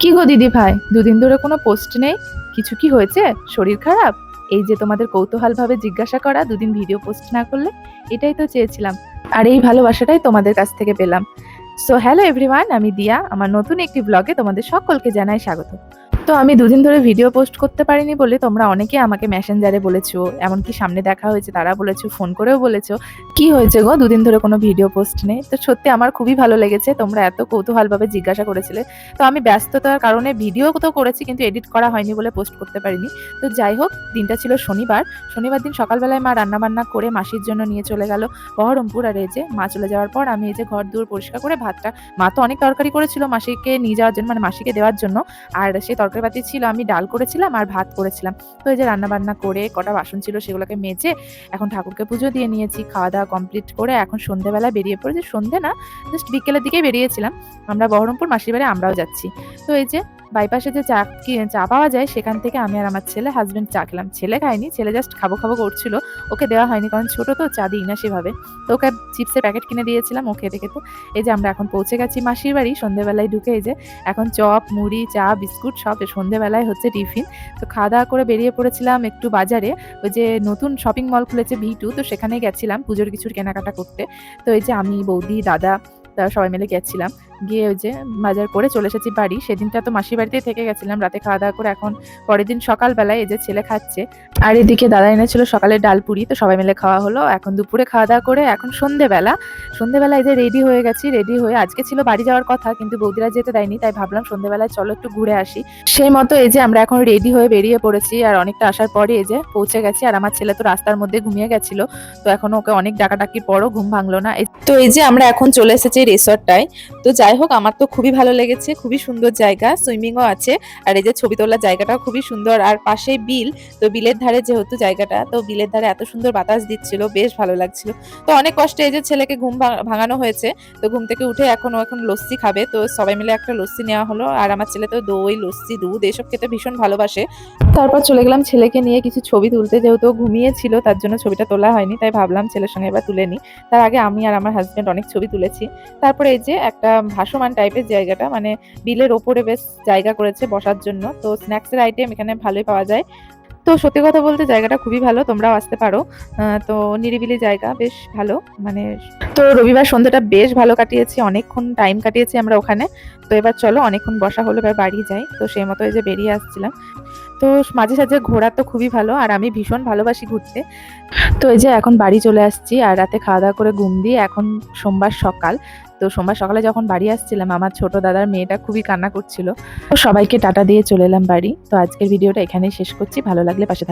কি গো দিদি ভাই? দুদিন ধরে কোনো পোস্ট নেই? কিছু কি হয়েছে? শরীর খারাপ? এই যে তোমাদের কৌতূহলভাবে জিজ্ঞাসা করা, দুদিন ভিডিও পোস্ট না করলে, এটাই তো চেয়েছিলাম। আর এই ভালোবাসাটাই তোমাদের কাছ থেকে পেলাম। সো হ্যালো এভরিওয়ান আমি দিয়া। আমার নতুন একটি ব্লগে তোমাদের সকলকে জানাই স্বাগত। তো আমি দুদিন ধরে ভিডিও পোস্ট করতে পারিনি বলে তোমরা অনেকে আমাকে মেসেঞ্জারে বলেছ, এমনকি সামনে দেখা হয়েছে, তারা বলেছ ফোন করেও বলেছ। কি হয়েছে গো? দুদিন ধরে কোনো ভিডিও পোস্ট নেই। তো সত্যি আমার খুবই ভালো লেগেছে, তোমরা এত কৌতূহলভাবে জিজ্ঞাসা করেছিলে। তো আমি ব্যস্ততার কারণে ভিডিও তো করেছি কিন্তু এডিট করা হয়নি বলে পোস্ট করতে পারিনি। তো যাই হোক, দিনটা ছিল শনিবার। শনিবার দিন সকালবেলায় মা রান্নাবান্না করে মাসির জন্য নিয়ে চলে গেল বহরমপুর। আর এই যে মা চলে যাওয়ার পর আমি এই যে ঘর দূর পরিষ্কার করে ভাতটা, মা তো অনেক তরকারি করেছিল মাসিকে নিয়ে যাওয়ার জন্য মানে মাসিকে দেওয়ার জন্য। আর সেই তরকারিপাতি ছিল, আমি ডাল করেছিলাম আর ভাত করেছিলাম। তো এই যে রান্নাবান্না করে কটা বাসন ছিল সেগুলোকে মেজে এখন ঠাকুরকে পুজো দিয়ে নিয়েছি খাওয়া দাওয়া কমপ্লিট করে এখন সন্ধেবেলা বেরিয়ে পড়েছি। সন্ধে না জাস্ট বিকেলের দিকে বেরিয়েছিলাম। আমরা বহরমপুর মাসির বাড়ি আমরাও যাচ্ছি। তো এই যে বাইপাসে যে চা চা পাওয়া যায়, সেখান থেকে আমি আর আমার ছেলে হাজবেন্ড চা খেলাম। ছেলে খায়নি, ছেলে জাস্ট খাব খাব করছিল। ওকে দেওয়া হয়নি কারণ ছোট তো, চা দিই না সেভাবে। তো ওকে চিপসের প্যাকেট কিনে দিয়েছিলাম, ও খেতে খেতে। এই যে আমরা এখন পৌঁছে গেছি মাসির বাড়ি, সন্ধেবেলায় ঢুকে এই যে এখন চপ, মুড়ি, চা, বিস্কুট সব সন্ধেবেলায় হচ্ছে টিফিন। তো খাওয়া দাওয়া করে বেরিয়ে পড়েছিলাম একটু বাজারে। ওই যে নতুন শপিং মল খুলেছে ভি টু, তো সেখানে গেছিলাম পুজোর কিছুর কেনাকাটা করতে। তো এই যে আমি, বৌদি, দাদা সবাই মিলে গেছিলাম। গিয়ে ওই যে বাজার করে চলে এসেছি বাড়ি। সেদিনটা তো মাসির বাড়িতেই থেকে গেছিলাম, রাতে খাওয়া দাওয়া করে এখন পরের দিন সকালবেলায় এই যে ছেলে খাচ্ছে। আর এদিকে দাদা এনেছিল সকালে ডাল পুরি, তো সবাই মিলে খাওয়া হলো। এখন দুপুরে খাওয়া দাওয়া করে এখন সন্ধেবেলা। সন্ধেবেলা এই যে রেডি হয়ে গেছি রেডি হয়ে আজকে ছিল বাড়ি যাওয়ার কথা, কিন্তু বৌদিরা যেতে দেয়নি, তাই ভাবলাম সন্ধেবেলায় চলো একটু ঘুরে আসি। সেই মতো এই যে আমরা এখন রেডি হয়ে বেরিয়ে পড়েছি, আর অনেকটা আসার পরে এই যে পৌঁছে গেছি। আর আমার ছেলে তো রাস্তার মধ্যে ঘুমিয়ে গেছিল, তো এখন ওকে অনেক ডাকাডাকির পরও ঘুম ভাঙলো না। তো এই যে আমরা এখন চলে এসেছি রিসর্টটায় তো যাই হোক, আমার তো খুবই ভালো লেগেছে, খুবই সুন্দর জায়গা, সুইমিংও আছে, আর এই যে ছবি তোলার জায়গাটাও খুবই সুন্দর, আর পাশেই বিল, তো বিলের ধারে যেহেতু জায়গাটা, তো বিলের ধারে এত সুন্দর বাতাস দিচ্ছিল, বেশ ভালো লাগছিল। তো অনেক কষ্টে এই যে ছেলেকে ঘুম ভাঙানো হয়েছে, তো ঘুম থেকে উঠে এখন এখন লস্যি খাবে, তো সবাই মিলে একটা লস্যি নেওয়া হলো, আর আমার ছেলে তো দই, লস্যি, দুধ, এসব খেতে ভীষণ ভালোবাসে। তারপর চলে গেলাম ছেলেকে নিয়ে কিছু ছবি তুলতে, যেহেতু ঘুমিয়েছিল, তার জন্য ছবিটা তোলা হয়নি, তাই ভাবলাম ছেলের সঙ্গে এবার তুলে নিই। তার আগে আমি আর আমার হাজব্যান্ড অনেক ছবি তুলেছি। তারপরে এই যে একটা ভাসমান টাইপের জায়গাটা মানে বিলের ওপরে বেশ জায়গা করেছে বসার জন্য। তো স্ন্যাক্সের আইটেম এখানে ভালোই পাওয়া যায়। তো সত্যি কথা বলতে জায়গাটা খুবই ভালো, তোমরাও আসতে পারো। তো নিরিবিলি জায়গা, বেশ ভালো। মানে তো রবিবার সন্ধ্যাটা বেশ ভালো কাটিয়েছি, অনেকক্ষণ টাইম কাটিয়েছি আমরা ওখানে। তো এবার চলো, অনেকক্ষণ বসা হলো, এবার বাড়ি যাই। তো সেই মতো এই যে বেরিয়ে আসছিলাম। তো মাঝে সাঝে ঘোরা তো খুবই ভালো, আর আমি ভীষণ ভালোবাসি ঘুরতে। তো এই যে এখন বাড়ি চলে আসছি, আর রাতে খাওয়া দাওয়া করে ঘুম দিয়ে এখন সোমবার সকাল। তো সোমবার সকালে যখন বাড়ি আসছিলাম, আমার ছোট দাদার মেয়েটা খুবই কান্না করছিল তো সবাইকে টাটা দিয়ে চলে এলাম বাড়ি তো আজকের ভিডিওটা এখানেই শেষ করছি ভালো লাগলে পাশে।